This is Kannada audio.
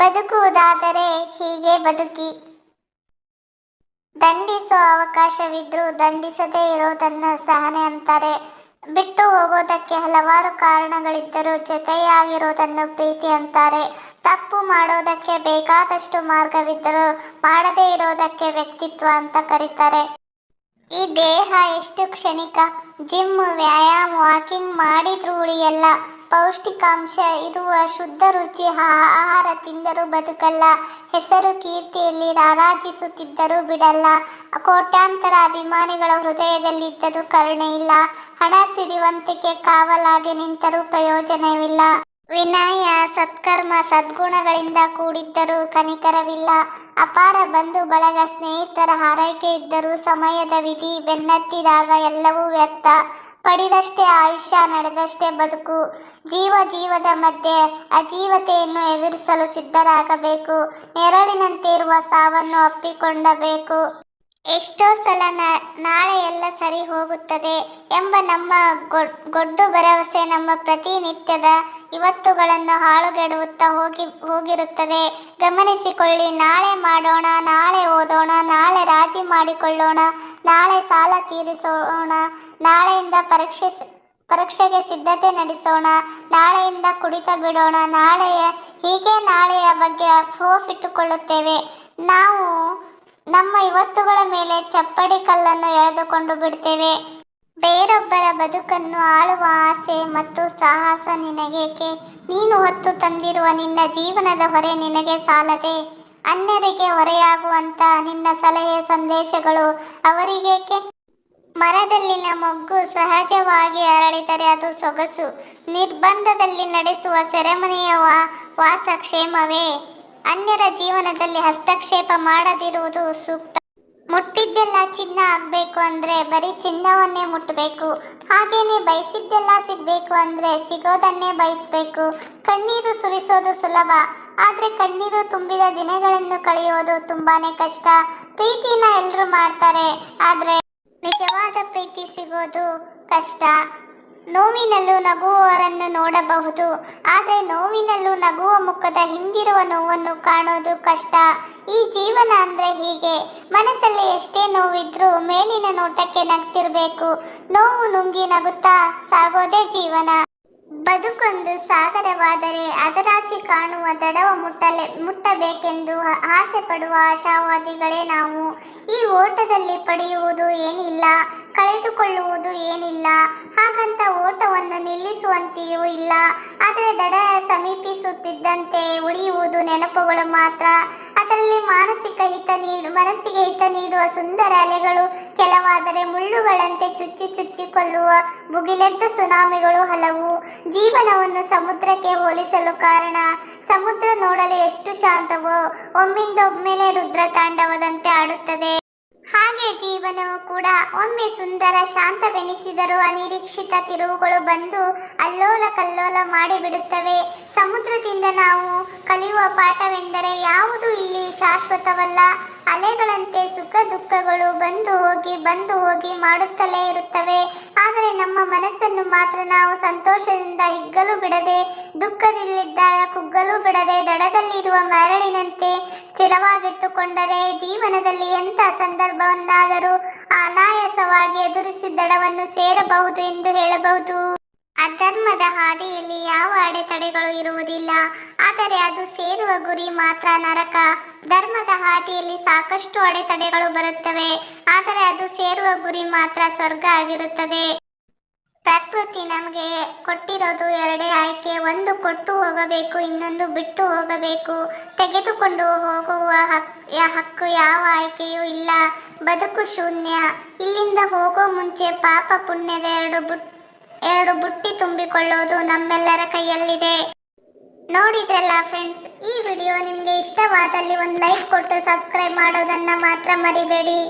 ಬದುಕುವುದಾದರೆ ಹೀಗೆ ಬದುಕಿ. ದಂಡಿಸೋ ಅವಕಾಶವಿದ್ರೂ ದಂಡಿಸದೇ ಇರೋದನ್ನ ಸಹನೆ ಅಂತಾರೆ. ಬಿಟ್ಟು ಹೋಗೋದಕ್ಕೆ ಹಲವಾರು ಕಾರಣಗಳಿದ್ದರೂ ಜೊತೆಯಾಗಿರೋದನ್ನು ಪ್ರೀತಿ ಅಂತಾರೆ. ತಪ್ಪು ಮಾಡೋದಕ್ಕೆ ಬೇಕಾದಷ್ಟು ಮಾರ್ಗವಿದ್ದರೂ ಮಾಡದೇ ಇರೋದಕ್ಕೆ ವ್ಯಕ್ತಿತ್ವ ಅಂತ ಕರೀತಾರೆ. ಈ ದೇಹ ಎಷ್ಟು ಕ್ಷಣಿಕ ಜಿಮ್, ವ್ಯಾಯಾಮ, ವಾಕಿಂಗ್ ಮಾಡಿದ್ರೂ ಉಳಿಯಲ್ಲ ಪೌಷ್ಟಿಕಾಂಶ, ಇರುವ ಶುದ್ಧ ರುಚಿ ಆಹಾರ ತಿಂದರೂ ಬದುಕಲ್ಲ. ಹೆಸರು ಕೀರ್ತಿಯಲ್ಲಿ ರಾರಾಜಿಸುತ್ತಿದ್ದರೂ ಬಿಡಲ್ಲ. ಕೋಟ್ಯಾಂತರ ಅಭಿಮಾನಿಗಳ ಹೃದಯದಲ್ಲಿದ್ದರೂ ಕರುಣೆ ಇಲ್ಲ. ಹಣ ಸಿರಿವಂತಿಕೆ, ಕಾವಲಾಗಿ ನಿಂತರೂ ಪ್ರಯೋಜನವಿಲ್ಲ. ವಿನಯ ಸತ್ಕರ್ಮ ಸದ್ಗುಣಗಳಿಂದ ಕೂಡಿದ್ದರೂ ಕನಿಕರವಿಲ್ಲ. ಅಪಾರ ಬಂಧು ಬಳಗ ಸ್ನೇಹಿತರ ಹಾರೈಕೆ ಇದ್ದರೂ ಸಮಯದ ವಿಧಿ ಬೆನ್ನತ್ತಿದಾಗ ಎಲ್ಲವೂ ವ್ಯರ್ಥ. ಪಡಿದಷ್ಟೇ ಆಯುಷ್ಯ, ನಡೆದಷ್ಟೇ ಬದುಕು. ಜೀವ ಜೀವದ ಮಧ್ಯೆ ಅಜೀವತೆಯನ್ನು ಎದುರಿಸಲು ಸಿದ್ಧರಾಗಬೇಕು. ನೆರಳಿನಂತಿರುವ ಸಾವನ್ನು ಅಪ್ಪಿಕೊಂಡಬೇಕು. ಎಷ್ಟೋ ಸಲ ನಾಳೆ ಎಲ್ಲ ಸರಿ ಹೋಗುತ್ತದೆ ಎಂಬ ನಮ್ಮ ಗೊಡ್ಡು ಭರವಸೆ ನಮ್ಮ ಪ್ರತಿನಿತ್ಯದ ಇವತ್ತುಗಳನ್ನು ಹಾಳುಗೆಡುತ್ತಾ ಹೋಗಿ, ಹೋಗಿರುತ್ತದೆ. ಗಮನಿಸಿಕೊಳ್ಳಿ, ನಾಳೆ ಮಾಡೋಣ, ನಾಳೆ ಓದೋಣ, ನಾಳೆ ರಾಜಿ ಮಾಡಿಕೊಳ್ಳೋಣ, ನಾಳೆ ಸಾಲ ತೀರಿಸೋಣ, ನಾಳೆಯಿಂದ ಪರೀಕ್ಷೆ ಪರೀಕ್ಷೆಗೆ ಸಿದ್ಧತೆ ನಡೆಸೋಣ, ನಾಳೆಯಿಂದ ಕುಡಿತ ಬಿಡೋಣ, ನಾಳೆಯ ಹೀಗೆ ನಾಳೆಯ ಬಗ್ಗೆ ಹೋಫ್ ಇಟ್ಟುಕೊಳ್ಳುತ್ತೇವೆ. ನಾವು ನಮ್ಮ ಇವತ್ತುಗಳ ಮೇಲೆ ಚಪ್ಪಡಿ ಕಲ್ಲನ್ನು ಎಳೆದುಕೊಂಡು ಬಿಡ್ತೇವೆ. ಬೇರೊಬ್ಬರ ಬದುಕನ್ನು ಆಳುವ ಆಸೆ ಮತ್ತು ಸಾಹಸ ನಿನಗೇಕೆ ನೀನು ಹೊತ್ತು ತಂದಿರುವ ನಿನ್ನ ಜೀವನದ ಹೊರೆ ನಿನಗೆ ಸಾಲದೆ? ಅನ್ಯರಿಗೆ ಹೊರೆಯಾಗುವಂತ ನಿನ್ನ ಸಲಹೆ ಸಂದೇಶಗಳು ಅವರಿಗೇಕೆ? ಮರದಲ್ಲಿನ ಮೊಗ್ಗು ಸಹಜವಾಗಿ ಅರಳಿದರೆ ಅದು ಸೊಗಸು. ನಿರ್ಬಂಧದಲ್ಲಿ ನಡೆಸುವ ಸೆರೆಮನೆಯ ವಾಸ ಕ್ಷೇಮವೇ ಅನ್ಯರ ಜೀವನದಲ್ಲಿ ಹಸ್ತಕ್ಷೇಪ ಮಾಡದಿರುವುದು ಸೂಕ್ತ. ಮುಟ್ಟಿದ್ದೆಲ್ಲ ಚಿನ್ನ ಆಗಬೇಕು ಅಂದರೆ ಬರೀ ಚಿನ್ನವನ್ನೇ ಮುಟ್ಟಬೇಕು ಹಾಗೇನೆ ಬಯಸಿದ್ದೆಲ್ಲ ಸಿಗಬೇಕು ಅಂದರೆ ಸಿಗೋದನ್ನೇ ಬಯಸಬೇಕು. ಕಣ್ಣೀರು ಸುರಿಸೋದು ಸುಲಭ, ಆದರೆ ಕಣ್ಣೀರು ತುಂಬಿದ ದಿನಗಳನ್ನು ಕಳೆಯೋದು ತುಂಬಾ ಕಷ್ಟ. ಪ್ರೀತಿನ ಎಲ್ಲರೂ ಮಾಡ್ತಾರೆ, ಆದರೆ ನಿಜವಾದ ಪ್ರೀತಿ ಸಿಗೋದು ಕಷ್ಟ. ನೋವಿನಲ್ಲೂ ನಗುವವರನ್ನು ನೋಡಬಹುದು. ಆದರೆ ನೋವಿನಲ್ಲೂ ನಗುವ ಮುಖದ ಹಿಂದಿರುವ ನೋವನ್ನು ಕಾಣೋದು ಕಷ್ಟ. ಈ ಜೀವನ ಅಂದ್ರೆ ಹೀಗೆ. ಮನಸ್ಸಲ್ಲಿ ಎಷ್ಟೇ ನೋವಿದ್ರೂ ಮೇಲಿನ ನೋಟಕ್ಕೆ ನಗ್ತಿರ್ಬೇಕು. ನೋವು ನುಂಗಿ ನಗುತ್ತಾ ಸಾಗೋದೇ ಜೀವನ. ಬದುಕೊಂದು ಸಾಗರವಾದರೆ ಅದರಾಚೆ ಕಾಣುವ ದಡವ ಮುಟ್ಟಲೆ, ಮುಟ್ಟಬೇಕೆಂದು ಆಸೆ ಪಡುವ ಆಶಾವಾದಿಗಳೇ ನಾವು. ಈ ಓಟದಲ್ಲಿ ಪಡೆಯುವುದು ಏನಿಲ್ಲ. ಕಳೆದುಕೊಳ್ಳುವುದು ಏನಿಲ್ಲ. ಹಾಗಂತ ಓಟವನ್ನು ನಿಲ್ಲಿಸುವಂತೆಯೂ ಇಲ್ಲ. ಆದರೆ ದಡ ಸಮೀಪಿಸುತ್ತಿದ್ದಂತೆ ಉಳಿಯುವುದು ನೆನಪುಗಳು ಮಾತ್ರ. ಅದರಲ್ಲಿ ಮಾನಸಿಕ ಹಿತ ನೀಡು, ಮನಸ್ಸಿಗೆ ಹಿತ ನೀಡುವ ಸುಂದರ ಅಲೆಗಳು ಕೆಲವಾದರೆ ಮುಳ್ಳುಗಳಂತೆ ಚುಚ್ಚಿ ಚುಚ್ಚಿ ಕೊಲ್ಲುವ ಭುಗಿಲೆದ್ದ ಸುನಾಮಿಗಳು ಹಲವು. ಜೀವನವನ್ನು ಸಮುದ್ರಕ್ಕೆ ಹೋಲಿಸಲು ಕಾರಣ, ಸಮುದ್ರ ನೋಡಲು ಎಷ್ಟು ಶಾಂತವೋ, ಒಮ್ಮಿಂದೊಮ್ಮೆಲೆ ರುದ್ರ ಹಾಗೆ ಜೀವನವು ಕೂಡ ಒಮ್ಮೆ ಸುಂದರ ಶಾಂತವೆನಿಸಿದರೂ. ಅನಿರೀಕ್ಷಿತ ತಿರುವುಗಳು ಬಂದು ಅಲ್ಲೋಲ ಕಲ್ಲೋಲ ಮಾಡಿಬಿಡುತ್ತವೆ. ಸಮುದ್ರದಿಂದ ನಾವು ಕಲಿಯುವ ಪಾಠವೆಂದರೆ ಯಾವುದು ಇಲ್ಲಿ ಶಾಶ್ವತವಲ್ಲ? ಅಲೆಗಳಂತೆ ಸುಖ ದುಃಖಗಳು ಬಂದು ಹೋಗಿ ಬಂದು ಹೋಗಿ ಮಾಡುತ್ತಲೇ ಇರುತ್ತವೆ. ಆದರೆ ನಮ್ಮ ಮನಸ್ಸನ್ನು ಮಾತ್ರ ನಾವು ಸಂತೋಷದಿಂದ ಹಿಗ್ಗಲು ಬಿಡದೆ, ದುಃಖದಲ್ಲಿದ್ದಾಗ ಕುಗ್ಗಲು ಬಿಡದೆ, ದಡದಲ್ಲಿರುವ ಮರಳಿನಂತೆ ಸ್ಥಿರವಾಗಿಟ್ಟುಕೊಂಡರೆ ಜೀವನದಲ್ಲಿ ಎಂಥ ಸಂದರ್ಭವನ್ನಾದರೂ ಅನಾಯಾಸವಾಗಿ ಎದುರಿಸಿ ದಡವನ್ನು ಸೇರಬಹುದು ಎಂದು ಹೇಳಬಹುದು. ಅಧರ್ಮದ ಹಾದಿಯಲ್ಲಿ ಯಾವ ಅಡೆತಡೆಗಳು ಇರುವುದಿಲ್ಲ. ಆದರೆ ಅದು ಸೇರುವ ಗುರಿ ಮಾತ್ರ ನರಕ. ಧರ್ಮದ ಹಾದಿಯಲ್ಲಿ ಸಾಕಷ್ಟು ಅಡೆತಡೆಗಳು ಬರುತ್ತವೆ. ಆದರೆ ಅದು ಸೇರುವ ಗುರಿ ಮಾತ್ರ ಸ್ವರ್ಗ ಆಗಿರುತ್ತದೆ. ಪ್ರಕೃತಿ ನಮಗೆ ಕೊಟ್ಟಿರೋದು ಎರಡೇ ಆಯ್ಕೆ. ಒಂದು ಕೊಟ್ಟು ಹೋಗಬೇಕು, ಇನ್ನೊಂದು ಬಿಟ್ಟು ಹೋಗಬೇಕು. ತೆಗೆದುಕೊಂಡು ಹೋಗುವ ಹಕ್ಕು ಯಾವ ಆಯ್ಕೆಯೂ ಇಲ್ಲ. ಬದುಕು ಶೂನ್ಯ. ಇಲ್ಲಿಂದ ಹೋಗೋ ಮುಂಚೆ ಪಾಪ ಪುಣ್ಯದ ಎರಡು ಎರಡು ಬುಟ್ಟಿ ತುಂಬಿಕೊಳ್ಳೋದು ನಮ್ಮೆಲ್ಲರ ಕೈಯಲ್ಲಿದೆ. ನೋಡಿದ್ರಲ್ಲ ಫ್ರೆಂಡ್ಸ್ ಈ ವಿಡಿಯೋ ನಿಮಗೆ ಇಷ್ಟವಾದಲ್ಲಿ ಒಂದು ಲೈಕ್ ಕೊಟ್ಟು ಸಬ್ಸ್ಕ್ರೈಬ್ ಮಾಡೋದನ್ನ ಮಾತ್ರ ಮರಿಬೇಡಿ.